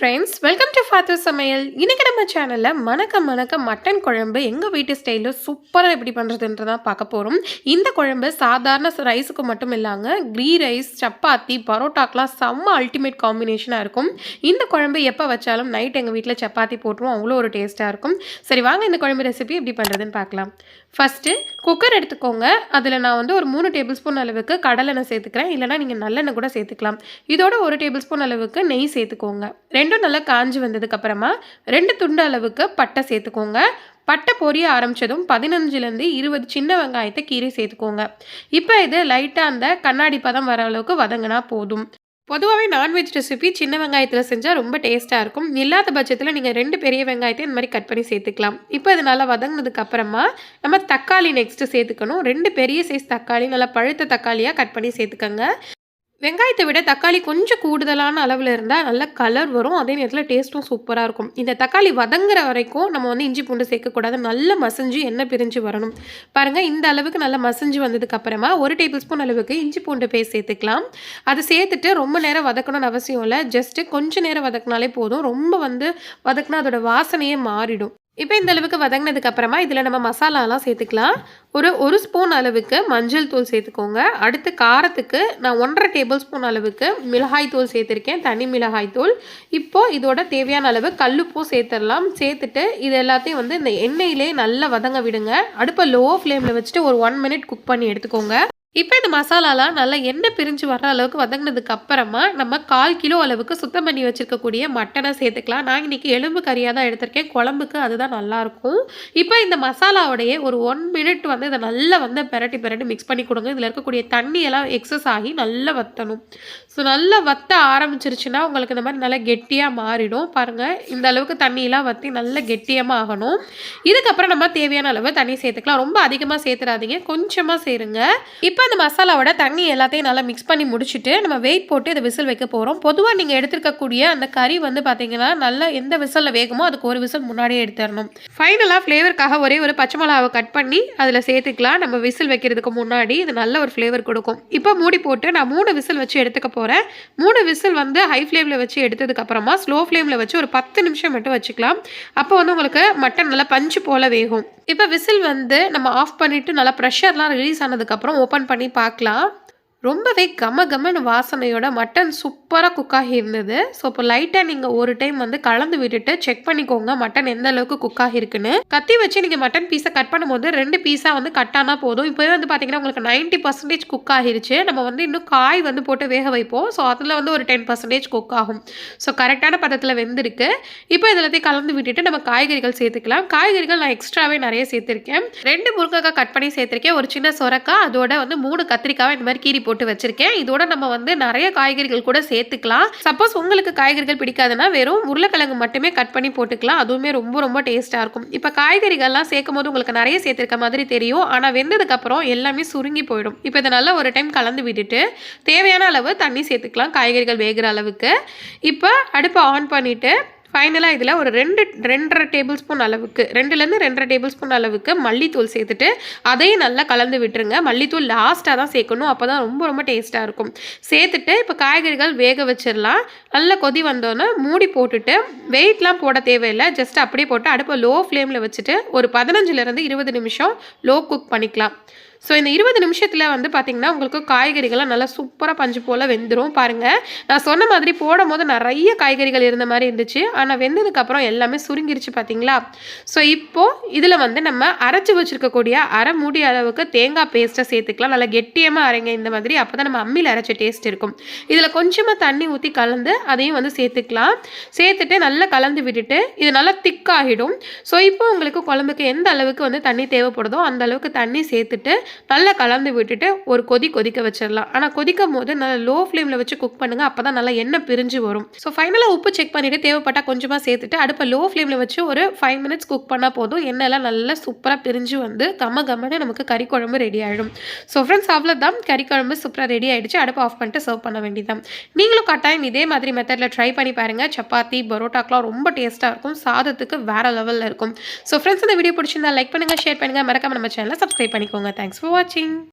Friends welcome to ஃபாத்து சமையல் இன்றைக்கி நம்ம சேனலில் மணக்க மணக்க மட்டன் குழம்பு எங்கள் வீட்டு ஸ்டைலில் சூப்பராக எப்படி பண்ணுறதுன்றதான் பார்க்க போகிறோம் இந்த குழம்பு சாதாரண ரைஸுக்கு மட்டும் இல்லாங்க க்ரீ ரைஸ் சப்பாத்தி பரோட்டாக்கெலாம் செம்ம அல்டிமேட் காம்பினேஷனாக இருக்கும். இந்த குழம்பு எப்போ வச்சாலும் நைட் எங்கள் வீட்டில் சப்பாத்தி போட்டுருவோம். அவ்வளோ ஒரு டேஸ்ட்டாக இருக்கும். சரி வாங்க இந்த குழம்பு ரெசிபி எப்படி பண்ணுறதுன்னு பார்க்கலாம். ஃபஸ்ட்டு குக்கர் எடுத்துக்கோங்க. அதில் நான் வந்து ஒரு மூணு டேபிள் ஸ்பூன் அளவுக்கு கடலெண்ணெய் சேர்த்துக்கிறேன். இல்லைனா நீங்கள் நல்லெண்ணெய் கூட சேர்த்துக்கலாம். இதோட ஒரு டேபிள் ஸ்பூன் அளவுக்கு நெய் சேர்த்துக்கோங்க. ரெண்டும் நல்லா காஞ்சி வந்ததுக்கப்புறமா ரெண்டு துண்டு அளவுக்கு பட்டை சேர்த்துக்கோங்க. பட்டை பொரிய ஆரம்பித்ததும் பதினஞ்சுலேருந்து இருபது சின்ன வெங்காயத்தை கீரை சேர்த்துக்கோங்க. இப்போ இது லைட்டாக அந்த கண்ணாடி பதம் வர அளவுக்கு வதங்கினா போதும். பொதுவாகவே நான்வெஜ் ரெசிபி சின்ன வெங்காயத்தில் செஞ்சால் ரொம்ப டேஸ்ட்டாக இருக்கும். இல்லாத பட்சத்தில் நீங்கள் ரெண்டு பெரிய வெங்காயத்தை இந்த மாதிரி கட் பண்ணி சேர்த்துக்கலாம். இப்போ இது நல்லா வதங்கினதுக்கு அப்புறமா நம்ம தக்காளி நெக்ஸ்ட்டு சேர்த்துக்கணும். ரெண்டு பெரிய சைஸ் தக்காளி நல்லா பழுத்த தக்காளியாக கட் பண்ணி சேர்த்துக்கோங்க. வெங்காயத்தை விட தக்காளி கொஞ்சம் கூடுதலான அளவில் இருந்தால் நல்ல கலர் வரும். அதே நேரத்தில் டேஸ்ட்டும் சூப்பராக இருக்கும். இந்த தக்காளி வதங்குற வரைக்கும் நம்ம வந்து இஞ்சி பூண்டு சேர்க்கக்கூடாது. நல்ல மசஞ்சு எண்ணெய் பிரிஞ்சு வரணும். பாருங்கள் இந்த அளவுக்கு நல்லா மசஞ்சு வந்ததுக்கு அப்புறமா ஒரு டேபிள் ஸ்பூன் அளவுக்கு இஞ்சி பூண்டு பேஸ்ட் சேர்த்துக்கலாம். அதை சேர்த்துட்டு ரொம்ப நேரம் வதக்கணும்னு அவசியம் இல்லை. ஜஸ்ட்டு கொஞ்சம் நேரம் வதக்கினாலே போதும். ரொம்ப வந்து வதக்கினா அதோட வாசனையே மாறிடும். இப்போ இந்த அளவுக்கு வதங்கினதுக்கு அப்புறமா இதில் நம்ம மசாலாலாம் சேர்த்துக்கலாம். ஒரு ஒரு ஸ்பூன் அளவுக்கு மஞ்சள் தூள் சேர்த்துக்கோங்க. அடுத்து காரத்துக்கு நான் ஒன்றரை டேபிள் ஸ்பூன் அளவுக்கு மிளகாய் தூள் சேர்த்துருக்கேன். தனி மிளகாய் தூள். இப்போது இதோட தேவையான அளவு கல்லுப்பும் சேர்த்துடலாம் சேர்த்துட்டு இது எல்லாத்தையும் வந்து இந்த எண்ணெயிலே நல்லா வதங்க விடுங்க. அடுப்பை லோ ஃப்ளேமில் வச்சுட்டு ஒரு ஒன் மினிட் குக் பண்ணி எடுத்துக்கோங்க. இப்போ இந்த மசாலாலாம் நல்லா எண்ணெய் பிரிஞ்சு வர அளவுக்கு வதங்கினதுக்கு அப்புறமா நம்ம கால் கிலோ அளவுக்கு சுத்தம் பண்ணி வச்சுருக்கக்கூடிய மட்டனை சேர்த்துக்கலாம். நான் இன்றைக்கி எலும்பு கறியாக தான் எடுத்திருக்கேன். குழம்புக்கு அதுதான் நல்லாயிருக்கும். இப்போ இந்த மசாலாவோடைய ஒரு ஒன் மினிட் வந்து இதை நல்லா வந்து பெரட்டி பெரட்டி மிக்ஸ் பண்ணி கொடுங்க. இதில் இருக்கக்கூடிய தண்ணியெல்லாம் எக்ஸஸ் ஆகி நல்லா வற்றணும் ஸோ நல்லா வத்த ஆரம்பிச்சிருச்சுன்னா உங்களுக்கு இந்த மாதிரி நல்லா கெட்டியாக மாறிடும். பாருங்கள் இந்த அளவுக்கு தண்ணியெலாம் வற்றி நல்லா கெட்டியமாக ஆகணும். இதுக்கப்புறம் நம்ம தேவையான அளவு தண்ணி சேர்த்துக்கலாம். ரொம்ப அதிகமாக சேர்த்துடாதீங்க கொஞ்சமாக சேருங்க. இப்போ இப்போ அந்த மசாலாவோட தண்ணி எல்லாத்தையும் நல்லா மிக்ஸ் பண்ணி முடிச்சுட்டு நம்ம வெயிட் போட்டு இதை விசில் வைக்க போகிறோம் பொதுவாக நீங்கள் எடுத்துருக்கக்கூடிய அந்த கறி வந்து பார்த்தீங்கன்னா நல்லா எந்த விசிலில் வேகுமோ அதுக்கு ஒரு விசில் முன்னாடியே எடுத்துடணும். ஃபைனலாக ஃப்ளேவருக்காக ஒரே ஒரு பச்சை மிளகாவை கட் பண்ணி அதில் சேர்த்துக்கலாம். நம்ம விசில் வைக்கிறதுக்கு முன்னாடி இது நல்ல ஒரு ஃப்ளேவர் கொடுக்கும். இப்போ மூடி போட்டு நான் மூணு விசில் வச்சு எடுத்துக்க போகிறேன் மூணு விசில் வந்து ஹை ஃப்ளேமில் வச்சு எடுத்ததுக்கப்புறமா ஸ்லோ ஃப்ளேமில் வச்சு ஒரு பத்து நிமிஷம் மட்டும் வச்சுக்கலாம். அப்போ வந்து உங்களுக்கு மட்டன் நல்லா பஞ்சு போல் வேகும். இப்போ விசில் வந்து நம்ம ஆஃப் பண்ணிவிட்டு நல்லா ப்ரெஷர்லாம் ரிலீஸ் ஆனதுக்கப்புறம் ஓப்பன் பண்ணி பார்க்கலாம். ரொம்பவே கம கமன்னு வாசனையோட மட்டன் சூப்பராக குக் இருந்தது. ஸோ இப்போ லைட்டாக நீங்கள் ஒரு டைம் வந்து கலந்து விட்டுட்டு செக் பண்ணிக்கோங்க மட்டன் எந்த அளவுக்கு குக் ஆகிருக்குன்னு. கத்தி வச்சு நீங்கள் மட்டன் பீஸை கட் பண்ணும்போது ரெண்டு பீஸாக வந்து கட் ஆனால் போதும். இப்போவே வந்து பார்த்தீங்கன்னா உங்களுக்கு நைன்ட்டி பர்சன்டேஜ் குக் ஆகிருச்சு. நம்ம வந்து இன்னும் காய் வந்து போட்டு வேக வைப்போம். ஸோ அதில் வந்து ஒரு டென் பர்சன்டேஜ் குக் ஆகும். ஸோ கரெக்டான பதத்தில் வெந்திருக்கு. இப்போ இதில் கலந்து விட்டுட்டு நம்ம காய்கறிகள் சேர்த்துக்கலாம். காய்கறிகள் நான் எக்ஸ்ட்ராவே நிறைய சேர்த்துருக்கேன். ரெண்டு முருங்கைக்காய் கட் பண்ணி சேர்த்துருக்கேன். ஒரு சின்ன சொரக்காய் அதோட வந்து மூணு கத்திரிக்காவை இந்த மாதிரி கீரி போட்டு வச்சுருக்கேன். இதோட நம்ம வந்து நிறைய காய்கறிகள் கூட சேர்த்துக்கலாம். சப்போஸ் உங்களுக்கு காய்கறிகள் பிடிக்காதுன்னா வெறும் உருளைக்கிழங்கு மட்டுமே கட் பண்ணி போட்டுக்கலாம். அதுவுமே ரொம்ப ரொம்ப டேஸ்ட்டாக இருக்கும். இப்போ காய்கறிகள்லாம் சேர்க்கும் போது உங்களுக்கு நிறைய சேர்த்துருக்க மாதிரி தெரியும். ஆனால் வெந்ததுக்கப்புறம் எல்லாமே சுருங்கி போயிடும். இப்போ இதை நல்லா ஒரு டைம் கலந்து விட்டுட்டு தேவையான அளவு தண்ணி சேர்த்துக்கலாம். காய்கறிகள் வேகிற அளவுக்கு. இப்போ அடுப்பை ஆன் பண்ணிவிட்டு ஃபைனலாக இதில் ஒரு ரெண்டு ரெண்டரை டேபிள் ஸ்பூன் அளவுக்கு ரெண்டுலேருந்து ரெண்டரை டேபிள் ஸ்பூன் அளவுக்கு மல்லித்தூள் சேர்த்துட்டு அதையும் நல்லா கலந்து விட்டுருங்க. மல்லித்தூள் லாஸ்ட்டாக தான் சேர்க்கணும். அப்போ தான் ரொம்ப ரொம்ப டேஸ்ட்டாக இருக்கும். சேர்த்துட்டு இப்போ காய்கறிகள் வேக வச்சிடலாம். நல்லா கொதி வந்தோன்னே மூடி போட்டுட்டு வெயிட்லாம் போட தேவையில்லை. ஜஸ்ட் அப்படியே போட்டு அடுப்பை லோ ஃப்ளேமில் வச்சுட்டு ஒரு பதினஞ்சுலேருந்து இருபது நிமிஷம் லோ குக் பண்ணிக்கலாம். ஸோ இந்த இருபது நிமிஷத்தில் வந்து பார்த்திங்கன்னா உங்களுக்கு காய்கறிகள்லாம் நல்லா சூப்பராக பஞ்சு போல் வெந்துடும் பாருங்கள் நான் சொன்ன மாதிரி போடும் போது நிறைய காய்கறிகள் இருந்த மாதிரி இருந்துச்சு. ஆனால் வெந்ததுக்கப்புறம் எல்லாமே சுருங்கிருச்சு பார்த்தீங்களா ஸோ இப்போது இதில் வந்து நம்ம அரைச்சி வச்சுருக்கக்கூடிய அரை மூடி அளவுக்கு தேங்காய் பேஸ்ட்டை சேர்த்துக்கலாம். நல்லா கெட்டியமாக அரைங்க. இந்த மாதிரி அப்போ தான் நம்ம அம்மியில் அரைச்ச டேஸ்ட் இருக்கும். இதில் கொஞ்சமாக தண்ணி ஊற்றி கலந்து அதையும் வந்து சேர்த்துக்கலாம். சேர்த்துட்டு நல்லா கலந்து விட்டுட்டு இது நல்லா திக்காகிடும் ஸோ இப்போ உங்களுக்கு குழம்புக்கு எந்த அளவுக்கு வந்து தண்ணி தேவைப்படுதோ அந்த அளவுக்கு தண்ணி சேர்த்துட்டு நல்லா கலந்து விட்டுட்டு ஒரு கொதி கொதிக்க வச்சிடலாம். ஆனால் கொதிக்கும் போது நல்லா லோ ஃப்ளேமில் வச்சு குக் பண்ணுங்கள் அப்போ தான் நல்லா எண்ணெய் பிரிஞ்சு வரும். ஸோ ஃபைனலாக உப்பு செக் பண்ணிவிட்டு தேவைப்பட்டால் கொஞ்சமாக சேர்த்துட்டு அடுப்பை லோ ஃப்ளேமில் வச்சு ஒரு ஃபைவ் மினிட்ஸ் குக் பண்ணால் போதும். எண்ணெயெல்லாம் நல்லா சூப்பராக பிரிஞ்சு வந்து கம்ம கம்மன்னு நமக்கு கறி குழம்பு ரெடி ஆகிடும் ஸோ ஃப்ரெண்ட்ஸ் அவ்வளோதான் கறி குழம்பு சூப்பராக ரெடி ஆகிடுச்சு அடுப்பை ஆஃப் பண்ணிட்டு சர்வ் பண்ண வேண்டியதான் நீங்களும் கட்டாயம் இதே மாதிரி மெத்தடில் ட்ரை பண்ணி பாருங்கள் சப்பாத்தி பரோட்டாக்கெலாம் ரொம்ப டேஸ்ட்டாக இருக்கும். சாதத்துக்கு வேறு லெவலில் இருக்கும். ஸோ ஃப்ரெண்ட்ஸ் இந்த வீடியோ பிடிச்சிருந்தா லைக் பண்ணுங்கள் ஷேர் பண்ணுங்கள் மறக்காம நம்ம சேனலை சப்ஸ்கிரைப் பண்ணிக்கோங்க. Thanks for watching.